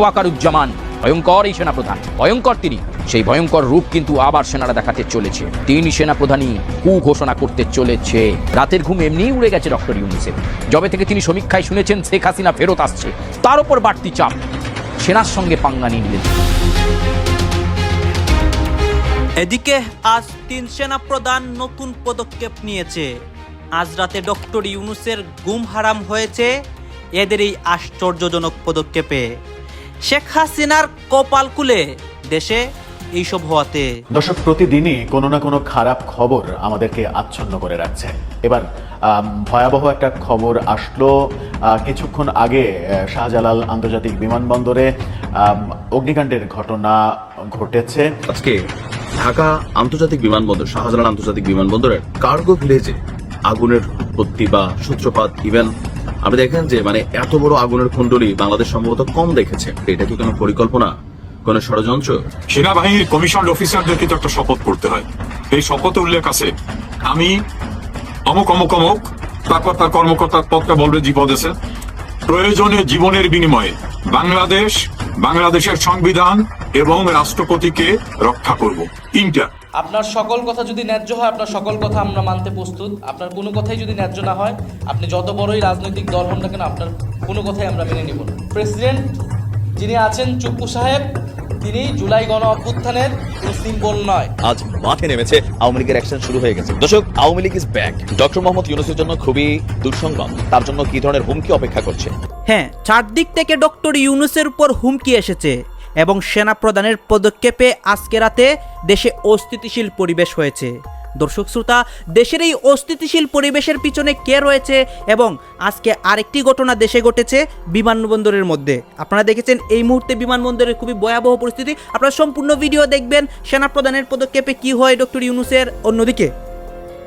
ওয়াকারুজ্জামান ভয়ঙ্কর এই সেনাপ্রধান। ভয়ঙ্কর তিনি। সেই ভয়ঙ্কর রূপ কিন্তু আবার সেনারা দেখাতে চলেছে। তিনি সেনাপ্রধানই কু ঘোষণা করতে চলেছে। রাতের ঘুম এমনিই উড়ে গেছে ডক্টর ইউনুসের। জবে থেকে তিনি সমীক্ষায় শুনেছেন, শেখ হাসিনা ফেরত আসছে। তার উপর বাড়তি চাপ। সেনার সঙ্গে পাঙ্গা নিয়ে নিলেন। এদিকে আজ তিন সেনা প্রধান নতুন পদক্ষেপ নিয়েছে। আজ রাতে ডক্টর ইউনুসের গুম হারাম হয়েছে। এদের এই আশ্চর্যজনক পদক্ষেপে শেখ হাসিনার কপাল কুলে দেশে এইসব হওয়াতে। দর্শক প্রতিদিনই কোনো না কোনো খারাপ খবর আমাদেরকে আচ্ছন্ন করে রাখছে। এবার ভয়াবহ একটা খবর আসলো। কিছুক্ষণ আগে শাহজালাল আন্তর্জাতিক বিমানবন্দরে অগ্নিকাণ্ডের ঘটনা ঘটেছে। আজকে ঢাকা আন্তর্জাতিক বিমানবন্দর শাহজালাল আন্তর্জাতিক বিমানবন্দরের কার্গো ভিলেজে আগুনের উৎপত্তি বা সূত্রপাত ইভেন আপনি দেখেন যে মানে এত বড় আগুনের কুণ্ডলী বাংলাদেশ সম্ভবত কম দেখেছে। এটা কি কোনো পরিকল্পনা? কোনো ষড়যন্ত্র? সেনাবাহিনীর কমিশন অফিসারদেরকে তো একটা শপথ করতে হয়। এই শপথে উল্লেখ আছে, আমি অমুক অমুক অমুক, তারপর তার কর্মকর্তার পদটা বলবে জীবদ আছে। প্রয়োজনে জীবনের বিনিময়ে বাংলাদেশ, বাংলাদেশের সংবিধান এবং রাষ্ট্রপতিকে রক্ষা করব। তিনটা। আপনার সকল কথা যদি ন্যায্য হয় আপনার সকল কথা আমরা মানতে প্রস্তুত। আপনার কোনো কথাই যদি ন্যায্য না হয় আপনি যত বড়ই রাজনৈতিক দল হন না কেন আপনার কোনো কথাই আমরা মেনে নেব না। প্রেসিডেন্ট যিনি আছেন চুপ্পু সাহেব তিনি জুলাই গণ অভ্যুত্থানের কোনো সিম্বল নয়। আজ মাঠে নেমেছে আওয়ামী লীগের অ্যাকশন শুরু হয়ে গেছে। দর্শক Awami League is back doctor Mohammad ইউনুসের জন্য খুবই দুঃসংবাদ। তার জন্য কি ধরনের হুমকি অপেক্ষা করছে? হ্যাঁ চারদিক থেকে ডক্টর ইউনুসের উপর হুমকি এসেছে। এবং সেনা প্রধানের পদক্ষেপে আজকে রাতে দেশে অস্থিতিশীল পরিবেশ হয়েছে। দর্শক শ্রোতা, দেশের এই অস্থিতিশীল পরিবেশের পিছনে কে রয়েছে এবং আজকে আরেকটি ঘটনা দেশে ঘটেছে বিমানবন্দরের মধ্যে। আপনারা দেখেছেন এই মুহূর্তে বিমানবন্দরের খুবই ভয়াবহ পরিস্থিতি। আপনারা সম্পূর্ণ ভিডিও দেখবেন সেনা প্রধানের পদক্ষেপে কি হয় ডক্টর ইউনুসের অন্যদিকে।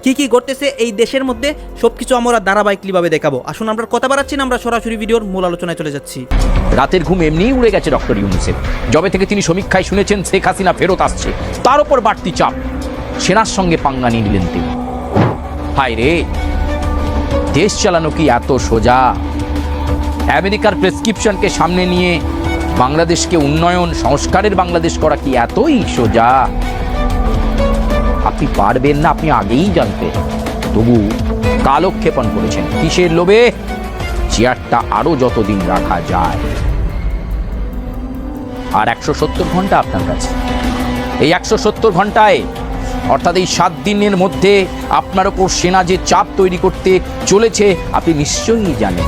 কি কি ঘটতেছে এই দেশের মধ্যে, সবকিছু আমরা ধারাবাহিকলিভাবে দেখাবো। আসুন আমরা কথা বাড়াচ্ছি না, আমরা সরাসরি ভিডিওর মূল আলোচনায় চলে যাচ্ছি। রাতের ঘুম এমনিই উড়ে গেছে ডক্টর ইউনুসের। জবে থেকে তিনি সমীক্ষায় শুনেছেন, শেখ হাসিনা ফেরত আসছে। তার উপর বাড়তি চাপ। সেনার সঙ্গে পাঙ্গা নিয়ে নিলেন তিনি। হায় রে! দেশ চালানো কি এত সোজা? আমেরিকার প্রেসক্রিপশনকে সামনে নিয়ে বাংলাদেশকে উন্নয়ন, সংস্কারের বাংলাদেশ করা কি এতই সোজা? আপনি পারবেন না, আপনি আগেই জানতেন তবু কালক্ষেপণ করেছেন। কিসের লোভে? চেয়ারটা আরও যতদিন রাখা যায়। আর একশো সত্তর ঘণ্টা আপনার কাছে। এই একশো সত্তর ঘন্টায়, অর্থাৎ এই সাত দিনের মধ্যে আপনার ওপর সেনা যে চাপ তৈরি করতে চলেছে, আপনি নিশ্চয়ই জানেন।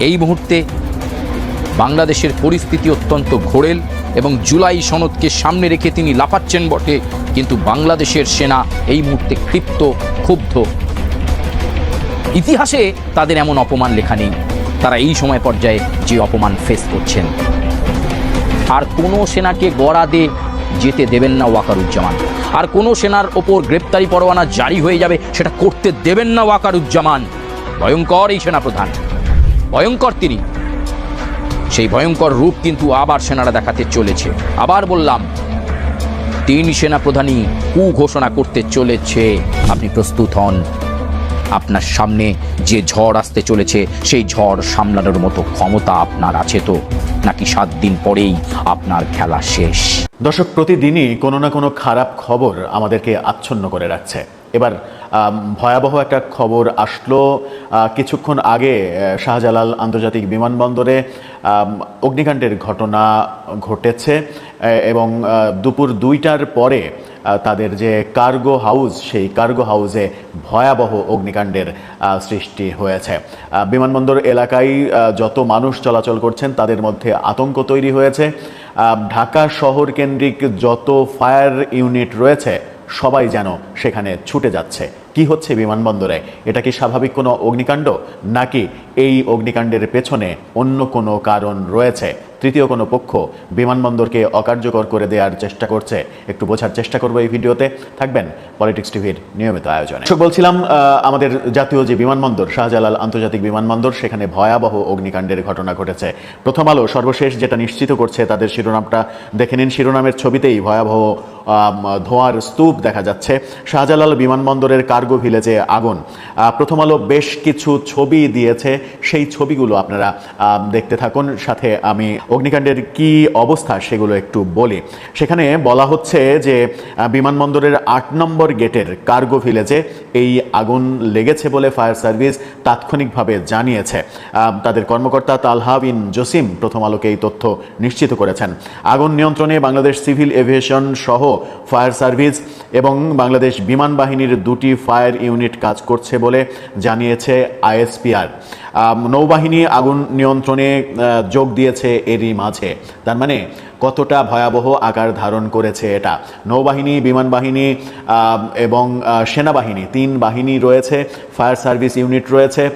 এই মুহূর্তে বাংলাদেশের পরিস্থিতি অত্যন্ত ঘোরেল। এবং জুলাই সনদকে সামনে রেখে তিনি লাফাচ্ছেন বটে, কিন্তু বাংলাদেশের সেনা এই মুহূর্তে ক্ষিপ্ত, ক্ষুব্ধ। ইতিহাসে তাদের এমন অপমান লেখা নেই। তারা এই সময় পর্যায়ে যে অপমান ফেস করছেন। আর কোনো সেনাকে গড়াদে যেতে দেবেন না ওয়াকারুজ্জামান। আর কোনো সেনার ওপর গ্রেপ্তারি পরোয়ানা জারি হয়ে যাবে, সেটা করতে দেবেন না ওয়াকারুজ্জামান। ভয়ঙ্কর এই সেনাপ্রধান। ভয়ঙ্কর তিনি। সেই ভয়ঙ্কর রূপ কিন্তু আবার সেনারা দেখাতে চলেছে। আবার বললাম, তিন সেনাপ্রধানই কু ঘোষণা করতে চলেছে। আপনি প্রস্তুত হন। আপনার সামনে যে ঝড় আসতে চলেছে, সেই ঝড় সামলানোর মতো ক্ষমতা আপনার আছে তো? নাকি সাত দিন পরেই আপনার খেলা শেষ? দর্শক, প্রতিদিনই কোনো না কোনো খারাপ খবর আমাদেরকে আচ্ছন্ন করে রাখছে। এবার ভয়াবহ একটা খবর আসলো। কিছুক্ষণ আগে শাহজালাল আন্তর্জাতিক বিমানবন্দরে অগ্নিকাণ্ডের ঘটনা ঘটেছে এবং দুপুর দুইটার পরে তাদের যে কার্গো হাউস, সেই কার্গো হাউসে ভয়াবহ অগ্নিকাণ্ডের সৃষ্টি হয়েছে। বিমানবন্দর এলাকায় যত মানুষ চলাচল করছেন, তাদের মধ্যে আতঙ্ক তৈরি হয়েছে। ঢাকা শহর কেন্দ্রিক যত ফায়ার ইউনিট রয়েছে সবাই যেন সেখানে ছুটে যাচ্ছে। কি হচ্ছে বিমানবন্দরে? এটা কি স্বাভাবিক কোনো অগ্নিকাণ্ড? নাকি এই অগ্নিকাণ্ডের পেছনে অন্য কোনো কারণ রয়েছে? তৃতীয় কোনো পক্ষ বিমানবন্দরকে অকার্যকর করে দেওয়ার চেষ্টা করছে? একটু বোঝার চেষ্টা করব এই ভিডিওতে। থাকবেন পলিটিক্স টিভির নিয়মিত আয়োজনে। বলছিলাম আমাদের জাতীয় যে বিমানবন্দর, শাহজালাল আন্তর্জাতিক বিমানবন্দর, সেখানে ভয়াবহ অগ্নিকাণ্ডের ঘটনা ঘটেছে। প্রথম আলো সর্বশেষ যেটা নিশ্চিত করছে তাদের শিরোনামটা দেখে নিন। শিরোনামের ছবিতেই ভয়াবহ ধোঁয়ার স্তূপ দেখা যাচ্ছে। শাহজালাল বিমানবন্দরের কার্গো কার্গো ভিলেজে আগুন। প্রথম আলো বেশ কিছু ছবি দিয়েছে। সেই ছবিগুলো আপনারা দেখতে থাকুন। সাথে আমি অগ্নিকাণ্ডের কি অবস্থা সেগুলো একটু বলি। সেখানে বলা হচ্ছে যে বিমানবন্দরের আট নম্বর গেটের কার্গো ভিলেজে এই আগুন লেগেছে বলে ফায়ার সার্ভিস তাৎক্ষণিকভাবে জানিয়েছে। তাদের কর্মকর্তা তালহা বিন জসিম প্রথম আলোকে এই তথ্য নিশ্চিত করেছেন। আগুন নিয়ন্ত্রণে বাংলাদেশ সিভিল এভিয়েশন সহ ফায়ার সার্ভিস এবং বাংলাদেশ বিমান বাহিনীর দুটি ফায়ার ইউনিট কাজ করছে বলে জানিয়েছে আইএসপিআর। নৌবাহিনী আগুন নিয়ন্ত্রণে যোগ দিয়েছে এরই মাঝে। তার মানে কতটা ভয়াবহ আকার ধারণ করেছে এটা। নৌবাহিনী বিমান বাহিনী এবং সেনাবাহিনী, তিন বাহিনী রয়েছে, ফায়ার সার্ভিস ইউনিট রয়েছে।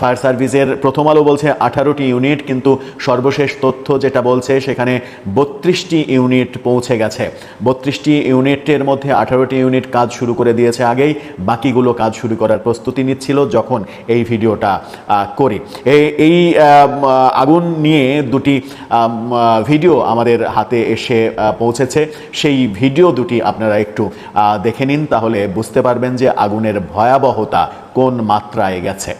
ফায়ার সার্ভিসের প্রথম আলো বলছে আঠারোটি ইউনিট, কিন্তু সর্বশেষ তথ্য যেটা বলছে সেখানে বত্রিশটি ইউনিট পৌঁছে গেছে। বত্রিশটি ইউনিটের মধ্যে আঠারোটি ইউনিট কাজ শুরু করে দিয়েছে আগেই, বাকিগুলো কাজ শুরু করার প্রস্তুতি নিচ্ছিল যখন এই ভিডিওটা করি। এই- এই আগুন নিয়ে দুটি ভিডিও আমাদের হাতে এসে পৌঁছেছে। সেই ভিডিও দুটি আপনারা একটু দেখে নিন, তাহলে বুঝতে পারবেন যে আগুনের ভয়াবহতা কোন মাত্রায় গেছে।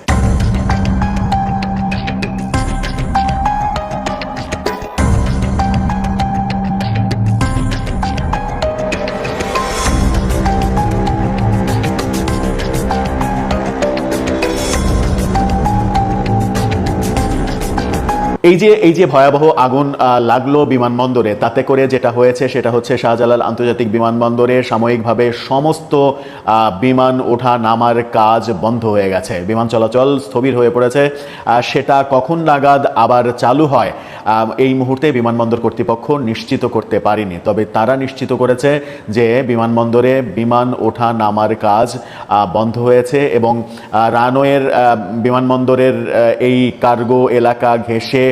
এই যে এই যে ভয়াবহ আগুন লাগল বিমানবন্দরে, তাতে করে যেটা হয়েছে সেটা হচ্ছে শাহজালাল আন্তর্জাতিক বিমানবন্দরে সাময়িকভাবে সমস্ত বিমান ওঠা নামার কাজ বন্ধ হয়ে গেছে। বিমান চলাচল স্থবির হয়ে পড়েছে। সেটা কখন নাগাদ আবার চালু হয় এই মুহূর্তে বিমানবন্দর কর্তৃপক্ষ নিশ্চিত করতে পারেনি। তবে তারা নিশ্চিত করেছে যে বিমানবন্দরে বিমান ওঠা নামার কাজ বন্ধ হয়েছে এবং রানওয়ের বিমানবন্দরের এই কার্গো এলাকা ঘেঁষে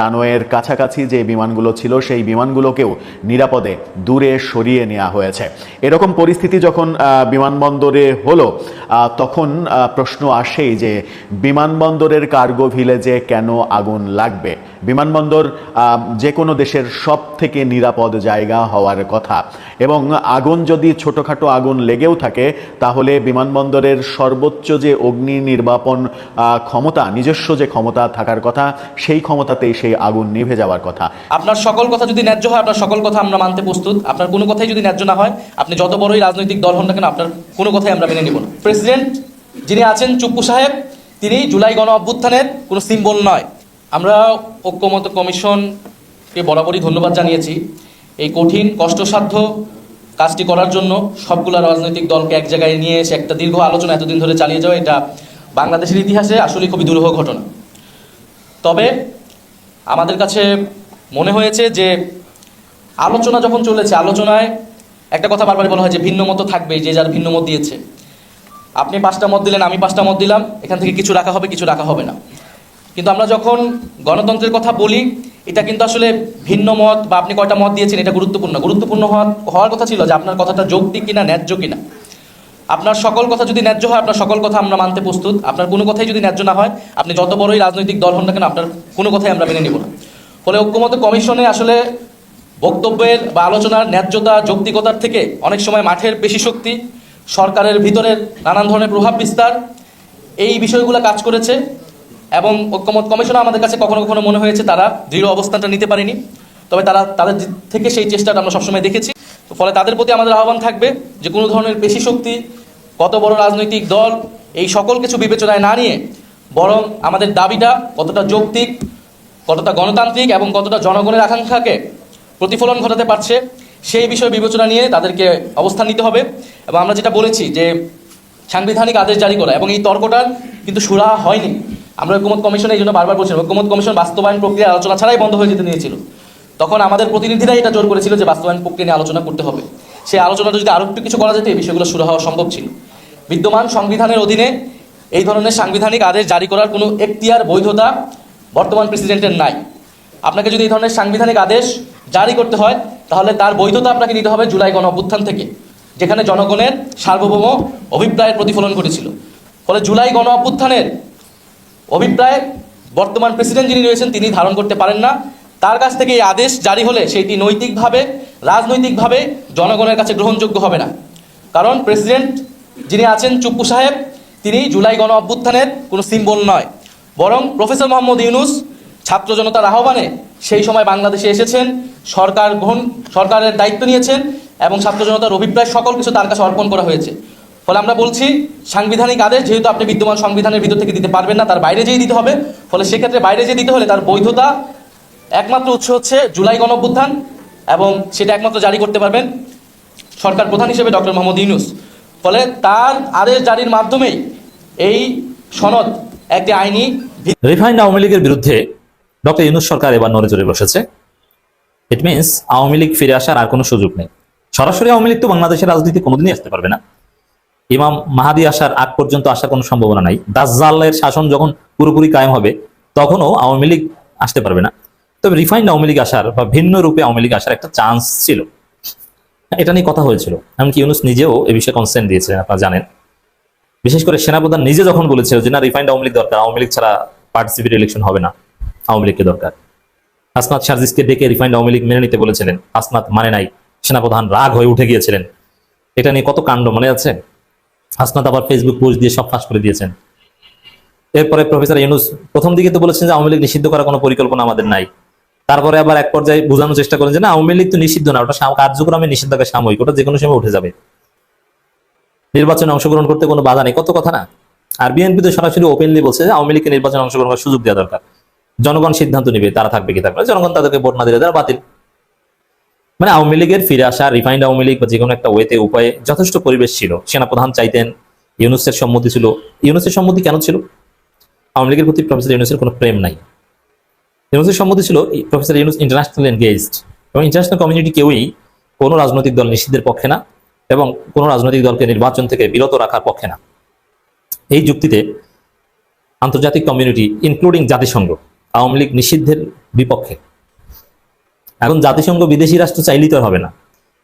রানওয়ের কাছাকাছি যে বিমানগুলো ছিল, সেই বিমানগুলোকেও নিরাপদে দূরে সরিয়ে নেওয়া হয়েছে। এরকম পরিস্থিতি যখন বিমানবন্দরে হলো তখন প্রশ্ন আসেই যে বিমানবন্দরের কার্গো ভিলেজে কেন আগুন লাগবে? বিমানবন্দর যে কোনো দেশের সব থেকে নিরাপদ জায়গা হওয়ার কথা। এবং আগুন যদি ছোটোখাটো আগুন লেগেও থাকে, তাহলে বিমানবন্দরের সর্বোচ্চ যে অগ্নি নির্বাপন ক্ষমতা, নিজস্ব যে ক্ষমতা থাকার কথা, সেই ক্ষমতাতেই সেই আগুন নিভে যাওয়ার কথা। আপনার সকল কথা যদি ন্যায্য হয়, আপনার সকল কথা আমরা মানতে প্রস্তুত। আপনার কোনো কথাই যদি ন্যায্য না হয়, আপনি যত বড়ই রাজনৈতিক দল হন না কেন, আপনার কোনো কথাই আমরা মেনে নিব না। প্রেসিডেন্ট যিনি আছেন চুপ্পু সাহেব, তিনি জুলাই গণ অভ্যুত্থানের কোনো সিম্বল নয়। আমরা ঐক্যমত কমিশনকে বরাবরই ধন্যবাদ জানিয়েছি। এই কঠিন, কষ্টসাধ্য কাজটি করার জন্য সবগুলা রাজনৈতিক দলকে এক জায়গায় নিয়ে এসে একটা দীর্ঘ আলোচনা এতদিন ধরে চালিয়ে যাওয়া, এটা বাংলাদেশের ইতিহাসে আসলে খুবই দুরূহ ঘটনা। তবে আমাদের কাছে মনে হয়েছে যে আলোচনা যখন চলেছে, আলোচনায় একটা কথা বারবার বলা হয় যে ভিন্ন মত থাকবে, যে যার ভিন্ন মত দিয়েছে। আপনি পাঁচটা মত দিলেন, আমি পাঁচটা মত দিলাম, এখান থেকে কিছু রাখা হবে, কিছু রাখা হবে না। কিন্তু আমরা যখন গণতন্ত্রের কথা বলি, এটা কিন্তু আসলে ভিন্ন মত বা আপনি কয়টা মত দিয়েছেন, এটা গুরুত্বপূর্ণ। গুরুত্বপূর্ণ হওয়ার হওয়ার কথা ছিল যে আপনার কথাটা যৌক্তিক কিনা, ন্যায্য কিনা। আপনার সকল কথা যদি ন্যায্য হয়, আপনার সকল কথা আমরা মানতে প্রস্তুত। আপনার কোনো কথাই যদি ন্যায্য না হয়, আপনি যত বড়ই রাজনৈতিক দল হন না কেন, আপনার কোনো কথাই আমরা মেনে নিব না। ফলে ঐক্যমত কমিশনে আসলে বক্তব্যের বা আলোচনার ন্যায্যতা, যৌক্তিকতার থেকে অনেক সময় মাঠের পেশি শক্তি, সরকারের ভিতরের নানান ধরনের প্রভাব বিস্তার, এই বিষয়গুলো কাজ করেছে এবং ঐক্যমত কমিশনে আমাদের কাছে কখনো কখনো মনে হয়েছে তারা দৃঢ় অবস্থানটা নিতে পারেনি। তবে তারা, তাদের থেকে সেই চেষ্টাটা আমরা সবসময় দেখেছি। তো ফলে তাদের প্রতি আমাদের আহ্বান থাকবে যে কোনো ধরনের পেশি শক্তি কত বড় রাজনৈতিক দল, এই সকল কিছু বিবেচনায় না নিয়ে বরং আমাদের দাবিটা কতটা যৌক্তিক, কতটা গণতান্ত্রিক এবং কতটা জনগণের আকাঙ্ক্ষাকে প্রতিফলন ঘটাতে পারছে, সেই বিষয়ে বিবেচনা নিয়ে তাদেরকে অবস্থান নিতে হবে। এবং আমরা যেটা বলেছি যে সাংবিধানিক আদেশ জারি করা এবং এই তর্কটা কিন্তু সুরাহা হয়নি। আমরা ঐক্যমত কমিশনে এই জন্য বারবার বলছিলাম ঐক্যমত কমিশন বাস্তবায়ন প্রক্রিয়া আলোচনা ছাড়াই বন্ধ হয়ে যেতে নিয়েছিল। তখন আমাদের প্রতিনিধিরাই এটা জোর করেছিল যে বাস্তবায়ন প্রক্রিয়া নিয়ে আলোচনা করতে হবে। সেই আলোচনাটা যদি আরও একটু কিছু করা যেত, এই বিষয়গুলো শুরু হওয়া সম্ভব ছিল। বিদ্যমান সংবিধানের অধীনে এই ধরনের সাংবিধানিক আদেশ জারি করার কোনো এখতিয়ার, বৈধতা বর্তমান প্রেসিডেন্টের নাই। আপনাকে যদি এই ধরনের সাংবিধানিক আদেশ জারি করতে হয়, তাহলে তার বৈধতা আপনাকে নিতে হবে জুলাই গণ অভ্যুত্থান থেকে, যেখানে জনগণের সার্বভৌম অভিপ্রায়ের প্রতিফলন ঘটেছিল। ফলে জুলাই গণ অভ্যুত্থানের অভিপ্রায় বর্তমান প্রেসিডেন্ট যিনি রয়েছেন, তিনি ধারণ করতে পারেন না। তার কাছ থেকে এই আদেশ জারি হলে সেটি নৈতিকভাবে, রাজনৈতিকভাবে জনগণের কাছে গ্রহণযোগ্য হবে না। কারণ প্রেসিডেন্ট যিনি আছেন চুপ্পু সাহেব, তিনি জুলাই গণ অভ্যুত্থানের কোনো সিম্বল নয়। বরং প্রফেসর মোহাম্মদ ইউনুস ছাত্র জনতার আহ্বানে সেই সময় বাংলাদেশে এসেছেন, সরকার গ্রহণ, সরকারের দায়িত্ব নিয়েছেন এবং ছাত্র জনতার অভিপ্রায় সকল কিছু তার কাছে অর্পণ করা হয়েছে। ফলে আমরা বলছি, সাংবিধানিক আদেশ যেহেতু আপনি বিদ্যমান সংবিধানের ভিতর থেকে দিতে পারবেন না, তার বাইরে যেয়ে দিতে হবে, ফলে সেক্ষেত্রে বাইরে যেয়ে দিতে হলে তার বৈধতা একমাত্র উৎস হচ্ছে জুলাই গণ অভ্যুত্থান এবং সেটা একমাত্র জারি করতে পারবেন সরকার প্রধান হিসেবে ডক্টর মোহাম্মদ ইউনুস। ফলে তার আদেশ জারির মাধ্যমেই এই সনদ একটি আইনি রিফাইন্ড আওয়ামী লীগের বিরুদ্ধে ডক্টর ইউনুস সরকার এবার নড়ে চড়ে বসেছে। ইট মিনস আওয়ামী লীগ ফিরে আসার আর কোনো সুযোগ নেই। সরাসরি আওয়ামী লীগ তো বাংলাদেশের রাজনীতি কোনোদিনই আসতে পারবে না। ইমাম মাহাদি আসার আগ পর্যন্ত আসার কোনো সম্ভাবনা নাই। দাজ্জালের শাসন যখন পুরোপুরি কায়েম হবে, তখনও আওয়ামী লীগ আসতে পারবে না। তবে রিফাইন্ড আওয়ামী লীগ আসার বা ভিন্ন রূপে আওয়ামী লীগ আসার একটা চান্স ছিল। এটা নিয়ে কথা হয়েছিল। এমনকি ইউনুস নিজেও এ বিষয়ে কনসেন্ট দিয়েছিলেন, আপনারা জানেন। বিশেষ করে সেনাপ্রধান নিজে যখন বলেছিল যে, না রিফাইন্ড আওয়ামী লীগ দরকার, আওয়ামী লীগ ছাড়া পার্টিসিপেট ইলেকশন হবে না, আওয়ামী লীগকে দরকার। আসনাদ সার্জিসকে ডেকে রিফাইন্ড আওয়ামী লীগ মেনে নিতে বলেছিলেন। আসনাদ মানে নাই, সেনাপ্রধান রাগ হয়ে উঠে গিয়েছিলেন। এটা নিয়ে কত কাণ্ড মনে আছে? হাসনাত আবার ফেসবুক পোস্ট দিয়ে সব ফাঁস করে দিয়েছেন। এরপরে প্রফেসর ইউনুস প্রথম দিকে তো বলেছেন যে, আওয়ামী লীগ নিষিদ্ধ করার কোনো পরিকল্পনা আমাদের নাই। তারপরে আবার এক পর্যায়ে বোঝানোর চেষ্টা করেন যে, না, আওয়ামী লীগ তো নিষিদ্ধ না, ওটা কার্যক্রমে নিষিদ্ধাজ্ঞা সাময়িক, ওটা যে কোনো সময় উঠে যাবে। নির্বাচনে অংশগ্রহণ করতে কোনো বাধা নেই। কত কথা না? আর বিএনপি তো সরাসরি ওপেনলি বলছে যে, আওয়ামী লীগকে নির্বাচনে অংশগ্রহণ করার সুযোগ দেওয়া দরকার। জনগণ সিদ্ধান্ত নেবে, তারা থাকবে কি থাকবে জনগণ তাদেরকে ভোট না দিলে তারা বাতিল। মানে আওয়ামী লীগের ফিরে আসা রিফাইন্ড আওয়ামী লীগ বা যে কোনো একটা ওয়েতে উপায়ে যথেষ্ট পরিবেশ ছিল। সেনাপ্রধান চাইতেন, ইউনুসের সম্মতি ছিল। ইউনুসের সম্মতি কেন ছিল? আওয়ামী লীগের প্রতি প্রফেসর ইউনুসের কোনো প্রেম নাই। ইউনুসের সম্মতি ছিল প্রফেসর ইউনুস ইন্টারন্যাশনাল এনগেজড এবং ইন্টারন্যাশনাল কমিউনিটি কেউই কোনো রাজনৈতিক দল নিষিদ্ধের পক্ষে না এবং কোনো রাজনৈতিক দলকে নির্বাচন থেকে বিরত রাখার পক্ষে না। এই যুক্তিতে আন্তর্জাতিক কমিউনিটি ইনক্লুডিং জাতিসংঘ, আওয়ামী লীগ নিষিদ্ধের বিপক্ষে। এখন জাতিসংঘ বিদেশি রাষ্ট্র চাইলেই তো হবে না।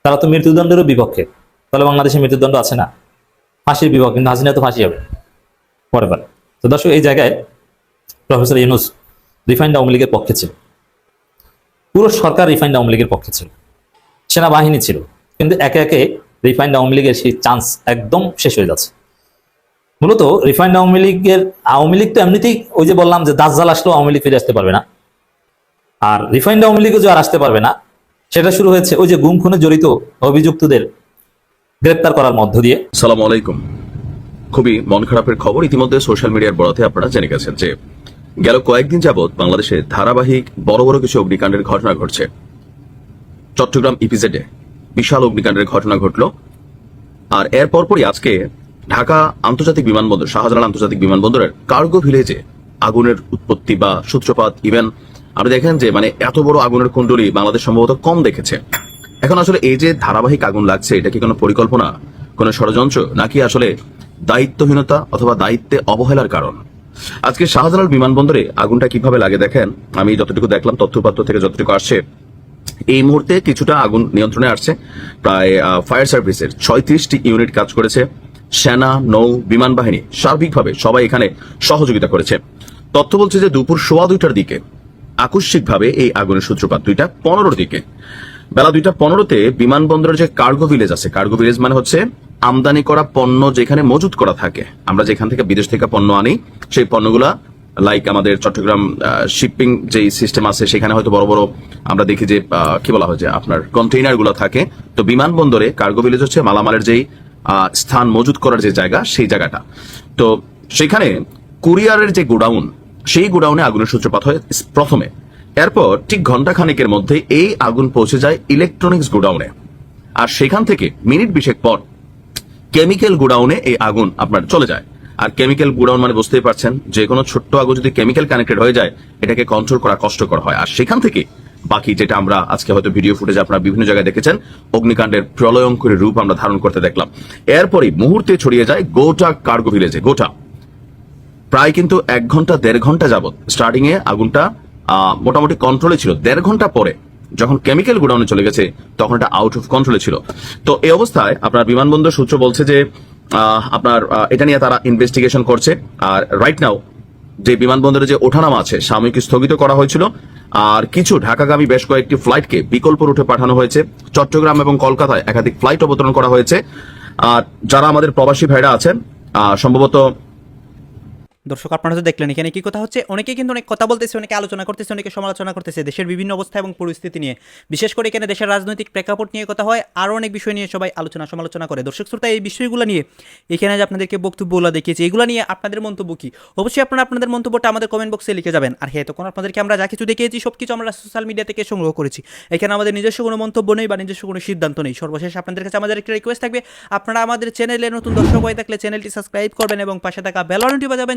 তারা তো মৃত্যুদণ্ডেরও বিপক্ষে। তাহলে বাংলাদেশে মৃত্যুদণ্ড আছে না? ফাঁসির বিপক্ষে, কিন্তু হাসিনা তো ফাঁসি হবে। পরে তো দর্শক, এই জায়গায় প্রফেসর ইউনুস রিফাইন্ড আওয়ামী লীগের পক্ষে ছিল। পুরো সরকার রিফাইন্ড আওয়ামী লীগের পক্ষে ছিল। সেনাবাহিনী ছিল, কিন্তু একে একে রিফাইন্ড আওয়ামী লীগের সেই চান্স একদম শেষ হয়ে যাচ্ছে। মূলত রিফাইন্ড আওয়ামী লীগের, আওয়ামী লীগ তো এমনিতেই ওই যে বললাম যে দাজ্জাল আসলেও আওয়ামী লীগ ফিরে আসতে পারবে না। আর রিফাইন্ড আওয়ামী লীগও যে আর আসতে পারবে না, সেটা শুরু হয়েছে ওই যে গুম খুনে জড়িত অভিযুক্তদের গ্রেপ্তার করার মধ্য দিয়ে। সালাম আলাইকুম। খুবই মন খারাপের খবর ইতিমধ্যে সোশ্যাল মিডিয়ার বরাতে আপনারা জেনে গেছেন যে গেল কয়েকদিন যাবৎ বাংলাদেশে ধারাবাহিক বড় বড় কিছু অগ্নিকাণ্ডের ঘটনা ঘটছে। চট্টগ্রাম ইপিজেডে বিশাল অগ্নিকাণ্ডের ঘটনা ঘটল। আর এর পরপরই আজকে ঢাকা আন্তর্জাতিক বিমানবন্দর, শাহজালাল আন্তর্জাতিক বিমানবন্দরের কার্গো ভিলেজে আগুনের উৎপত্তি বা সূত্রপাত ইভেন আপনি দেখেন যে মানে এত বড় আগুনের কুণ্ডলী বাংলাদেশ সম্ভবত কম দেখেছে। এখন আসলে এই যে ধারাবাহিক আগুন লাগছে, এটা কি কোনো পরিকল্পনা, কোনো ষড়যন্ত্র, নাকি আসলে দায়িত্বহীনতা অথবা দায়িত্বে অবহেলার কারণ? আজকে শাহজালাল বিমানবন্দরে আগুনটা কীভাবে লাগে দেখেন? আমি যতটুকু দেখলাম, তথ্যপাত্র থেকে যতটুকু আসছে, এই মুহূর্তে কিছুটা আগুন নিয়ন্ত্রণে আসছে। প্রায় ফায়ার সার্ভিসের ছয়ত্রিশটি ইউনিট কাজ করেছে সেনা, নৌ, বিমান বাহিনী। সার্বিকভাবে সবাই এখানে সহযোগিতা করেছে। তথ্য বলছে যে দুপুর সোয়া দুইটার দিকে আকস্মিকভাবে এই আগুনের সূত্রপাত দুইটা, পনেরোর দিকে। বেলা দুইটা পনেরোতে বিমানবন্দরের যে কার্গো ভিলেজ আছে, কার্গো ভিলেজ মানে হচ্ছে আমদানি করা পণ্য যেখানে মজুত করা থাকে। আমরা যেখান থেকে বিদেশ থেকে পণ্য আনি, সেই পণ্যগুলা লাইক আমাদের চট্টগ্রাম শিপিং যে সিস্টেম আছে, সেখানে হয়তো বড় বড় আমরা দেখি যে কি বলা হয় যে আপনার কন্টেইনারগুলো থাকে। তো বিমানবন্দরে কার্গো ভিলেজ হচ্ছে মালামালের যেই স্থান মজুত করার যে জায়গা, সেই জায়গাটা। তো সেখানে কুরিয়ারের যে গোডাউন, সেই গোডাউনে আগুনের সূত্রপাত হয় প্রথমে। এরপর ঠিক ঘণ্টা খানেকের মধ্যে এই আগুন পৌঁছে যায় ইলেকট্রনিক্স গোডাউনে। আর সেখান থেকে মিনিট বিশেক পর কেমিক্যাল গোডাউনে এই আগুন আপনার চলে যায়। আর কেমিক্যাল গোডাউন মানে বুঝতেই পারছেন, যে কোনো ছোট্ট আগুন যদি কেমিক্যাল কানেক্টেড হয়ে যায়, এটাকে কন্ট্রোল করা কষ্টকর হয়। আর সেখান থেকে বাকি যেটা আমরা আজকে হয়তো ভিডিও ফুটেজ আপনারা বিভিন্ন জায়গায় দেখেছেন, অগ্নিকাণ্ডের প্রলয়ঙ্করী রূপ আমরা ধারণ করতে দেখলাম। এরপরই মুহূর্তে ছড়িয়ে যায় গোটা কার্গো ভিলেজে, গোটা। প্রায় কিন্তু এক ঘণ্টা দেড় ঘণ্টা যাবত স্টার্টিং এ আগুনটা মোটামুটি কন্ট্রোলে ছিল। দেড় ঘণ্টা পরে যখন কেমিক্যাল গোডাউনে চলে গেছে, তখন এটা আউট অফ কন্ট্রোলে ছিল। তো এই অবস্থায় আপনার বিমানবন্দর সূত্র বলছে যে আপনার এটা নিয়ে তারা ইনভেস্টিগেশন করছে। আর রাইট নাও যে বিমানবন্দরে যে ওঠানামা আছে, সাময়িক স্থগিত করা হয়েছিল। আর কিছু ঢাকাগামী বেশ কয়েকটি ফ্লাইটকে বিকল্প রুটে পাঠানো হয়েছে। চট্টগ্রাম এবং কলকাতায় একাধিক ফ্লাইট অবতরণ করা হয়েছে। আর যারা আমাদের প্রবাসী ভাইরা আছেন সম্ভবত দর্শক, আপনারা তো দেখলেন এখানে কি কথা হচ্ছে। অনেকে কিন্তু অনেক কথা বলতেছে, অনেকে আলোচনা করতেছে, অনেকে সমালোচনা করতেছে। দেশের বিভিন্ন অবস্থা এবং পরিস্থিতি নিয়ে। বিশেষ করে এখানে দেশের রাজনৈতিক প্রেক্ষাপট নিয়ে কথা হয় আরও অনেক বিষয় নিয়ে সবাই আলোচনা সমালোচনা করে। দর্শক, শ্রোতা, এই বিষয়গুলো নিয়ে এখানে যে আপনাদেরকে বক্তব্যগুলো দেখিয়েছি, এগুলো নিয়ে আপনাদের মন্তব্য কী? অবশ্যই আপনারা আপনাদের মন্তব্যটা আমাদের কমেন্ট বক্সে লিখে যাবেন। আর হ্যাঁ তখন আপনাদেরকে আমরা যা কিছু দেখিয়েছি সব কিছু আমরা সোশ্যাল মিডিয়া থেকে সংগ্রহ করেছি। এখানে আমাদের নিজস্ব কোনো মন্তব্য নেই বা নিজস্ব কোনো সিদ্ধান্ত নেই। সর্বশেষ আপনাদের কাছে আমাদের একটা রিকোয়েস্ট থাকবে, আপনারা আমাদের চ্যানেলে নতুন দর্শক হয়ে থাকলে চ্যানেলটি সাবস্ক্রাইব করবেন এবং পাশে থাকা বেল আইকনটি বাজাবেন